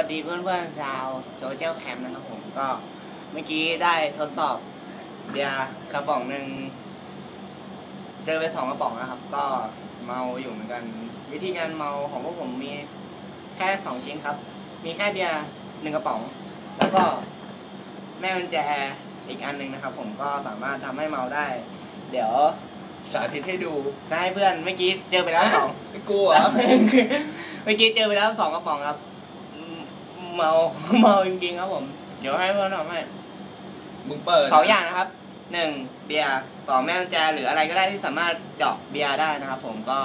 วัสดีเพื่อนๆชาวโซเชียลแคมป์นะครับผมก็เมื่อกี้ได้ทดสอบเบียร์กระป๋องหนึ่งเจอไปสองกระป๋องนะครับ ก็เมาอยู่เหมือนกัน วิธีการเมาของพวกผมมีแค่สองชิ้นครับ มีแค่เบียร์หนึ่งกระป๋อง แล้วก็แม่กุญแจอีกอันหนึ่งนะครับ ผมก็สามารถทำให้เมาได้ เดี๋ยวสาธิตให้ดูจะให้เพื่อนเมื่อกี้เจอไปแล้วสองไม่กลัวเมื่อกี้เจอไปแล้วสองกระป๋องครับอืม เมาเมาจริงๆครับผม เดี๋ยวให้เพื่อนทำให้มึงเปิดสองอย่างนะครับหนึ่งเบียร์สองแม่กุญแจหรืออะไรก็ได้ที่สามารถเจาะเบียร์ได้นะครับ ผมก็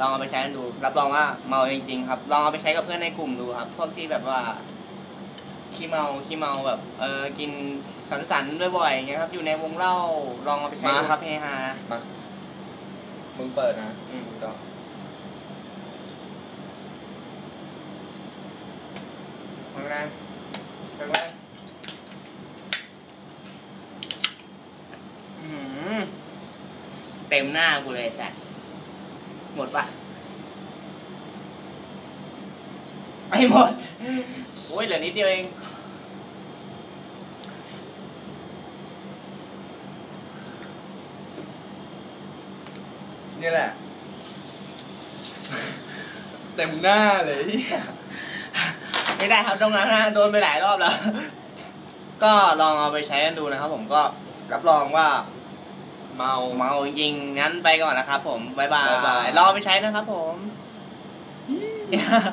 ลองเอาไปใช้กันดู รับรองว่าเมาจริงๆครับ ลองเอาไปใช้กับเพื่อนในกลุ่มดูครับ พวกที่แบบว่าขี้เมาขี้เมาแบบเออกินสังสรรค์บ่อยๆอย่างเงี้ยครับ อยู่ในวงเล่าลองเอาไปใช้ดูครับเฮฮามามึงเปิดนะอืมมึงก็ แรงแรงแรงอื้อหือเต็มหน้ากูเลยสัตว์หมดปะไม่หมด โอ้ยเหลือนิดเดียวเองนี่แหละ เต็มหน้าเลยเหี้ย ไม่ได้ครับตรงนั้นนะโดนไปหลายรอบแล้ว ก็ลองเอาไปใช้กันดูนะครับ ผมก็รับรองว่า เมาเมาจริงๆงั้นไปก่อนนะครับ ผมบ๊ายบายบ๊ายบายรอไปใช้นะครับ ผม